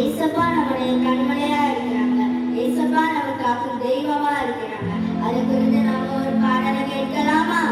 ஏசப்பா நம்முடைய கண்மலையா இருக்கிறாங்க. ஏசப்பா நமக்கு காக்கும் தெய்வமா இருக்கிறாங்க. அதை குறித்து நாம ஒரு பாடலை கேட்கலாமா?